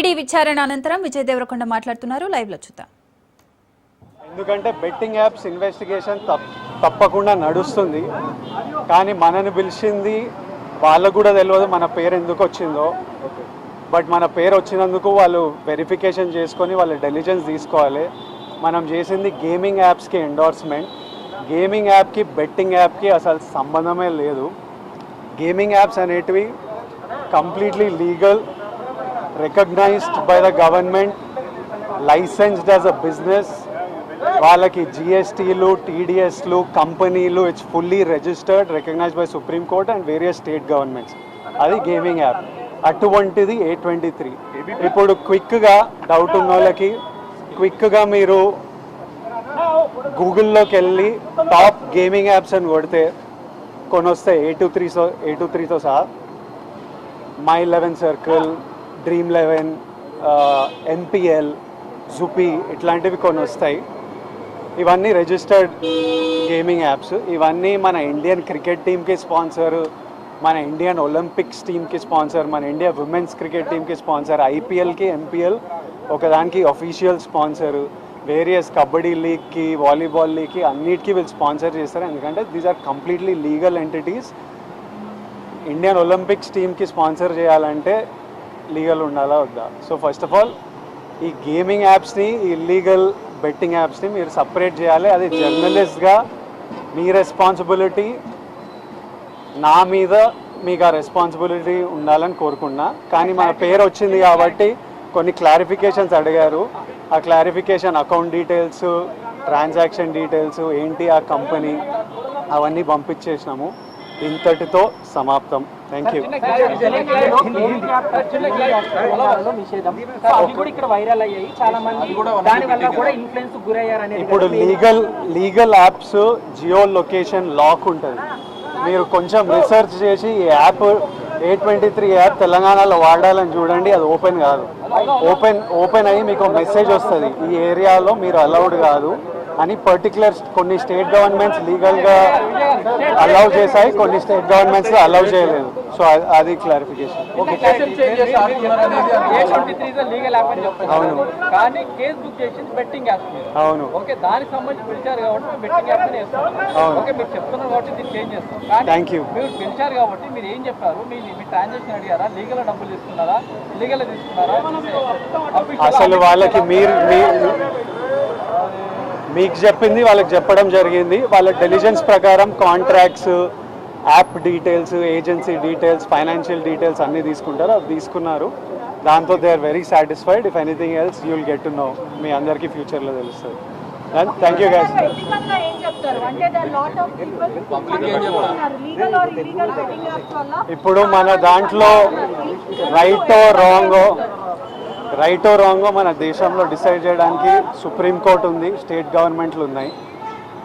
ED విచారణ అనంతరం విజయ్ దేవరకొండ మాట్లాడుతున్నారు. లైవ్లో చూద్దాం. ఎందుకంటే బెట్టింగ్ యాప్స్ ఇన్వెస్టిగేషన్ తప్పకుండా నడుస్తుంది. కానీ మనని పిలిచింది వాళ్ళకు కూడా తెలియదు మన పేరు ఎందుకు వచ్చిందో. బట్ మన పేరు వచ్చినందుకు వాళ్ళు వెరిఫికేషన్ చేసుకొని వాళ్ళ డెలిజెన్స్ తీసుకోవాలి. మనం చేసింది గేమింగ్ యాప్స్కి ఎండోర్స్మెంట్ గేమింగ్ యాప్కి బెట్టింగ్ యాప్కి అసలు సంబంధమే లేదు. గేమింగ్ యాప్స్ అనేటివి completely legal recognized by the government licensed as a business వాళ్ళకి జిఎస్టీలు టీడీఎస్లు కంపెనీలు it's fully registered recognize by Supreme Court and various state governments అది గేమింగ్ యాప్ అటువంటిది ఏ ట్వంటీ త్రీ ఇప్పుడు క్విక్గా డౌట్ ఉన్న వాళ్ళకి క్విక్గా మీరు గూగుల్లోకి వెళ్ళి టాప్ గేమింగ్ యాప్స్ అని కొడితే కొన్ని వస్తాయి ఏ టూ త్రీతో ఏ టూ త్రీతో సహా My Eleven Circle Dream Eleven NPL Zupee ఇట్లాంటివి కొన్ని వస్తాయి ఇవన్నీ రిజిస్టర్డ్ గేమింగ్ యాప్స్ ఇవన్నీ మన ఇండియన్ క్రికెట్ టీమ్కి స్పాన్సర్ మన ఇండియన్ ఒలింపిక్స్ టీమ్కి స్పాన్సర్ మన ఇండియా ఉమెన్స్ క్రికెట్ టీమ్కి స్పాన్సర్ ఐపీఎల్కి ఎంపీఎల్ ఒకదానికి అఫీషియల్ స్పాన్సర్ వేరియస్ కబడ్డీ లీగ్కి వాలీబాల్ లీగ్కి అన్నిటికీ వీళ్ళు స్పాన్సర్ చేస్తారు. ఎందుకంటే these are completely legal entities Indian Olympics టీమ్కి స్పాన్సర్ చేయాలంటే లీగల్ ఉండాలా వద్దా? సో ఫస్ట్ ఆఫ్ ఆల్ ఈ గేమింగ్ యాప్స్ని ఇల్లీగల్ బెట్టింగ్ యాప్స్ని మీరు సపరేట్ చేయాలి. అది జర్నలిస్ట్గా మీ రెస్పాన్సిబిలిటీ నా మీద మీకు ఆ రెస్పాన్సిబిలిటీ ఉండాలని కోరుకున్నా కానీ మన పేరు వచ్చింది కాబట్టి కొన్ని క్లారిఫికేషన్స్ అడిగారు. ఆ clarification account details transaction details ఏంటి ఆ కంపెనీ అవన్నీ పంపించేసినాము. ఇంతటితో సమాప్తం. థ్యాంక్ యూ నిషేధం. సో అవి కూడా ఇక్కడ వైరల్ అయ్యాయి. చాలా మంది దాని వల్ల కూడా ఇన్ఫ్లుయెన్స్ గురయ్యారు అనేది ఇప్పుడు legal legal apps geo location lock ఉంటుంది. మీరు కొంచెం రీసెర్చ్ చేసి ఈ app A twenty three app తెలంగాణలో వాడాలని చూడండి అది ఓపెన్ కాదు. ఓపెన్ ఓపెన్ అయ్యి మీకు మెసేజ్ వస్తుంది. ఈ ఏరియాలో మీరు అలౌడ్ కాదు. అని పర్టికులర్ కొన్ని స్టేట్ గవర్నమెంట్స్ లీగల్గా అలౌ చేశాయి కొన్ని స్టేట్ గవర్నమెంట్స్ అలౌ చేయలేదు. సో అది క్లారిఫికేషన్ అవును. కానీ కేసు బుక్ చేసింది బెట్టింగ్ యాప్ మీద అవును. థ్యాంక్ యూ మీరు పిలిచారు కాబట్టి మీరు ఏం చెప్పారు? మీ మీ ట్రాన్సాక్షన్ అడిగారా? లీగల్ డబ్బులు తీసుకున్నారా? లీగల్ తీసుకున్నారా? అసలు వాళ్ళకి మీరు మీ- మీకు చెప్పింది వాళ్ళకి చెప్పడం జరిగింది. వాళ్ళ డెలిజెన్స్ ప్రకారం contracts app details agency details financial details అన్నీ తీసుకుంటారు. అవి తీసుకున్నారు. దాంతో they are very satisfied if anything else you will get to know మీ అందరికీ ఫ్యూచర్లో తెలుస్తుంది. థ్యాంక్ యూ గైస్ ఇప్పుడు మన దాంట్లో రైటో రాంగో రైటో రాంగో మన దేశంలో డిసైడ్ చేయడానికి సుప్రీంకోర్టు ఉంది స్టేట్ గవర్నమెంట్లు ఉన్నాయి.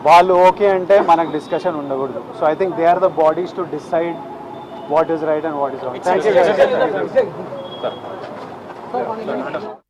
వాళ్ళు ఓకే అంటే మనకు డిస్కషన్ ఉండకూడదు. So I think they are the bodies to decide what is right and what is wrong. Thank you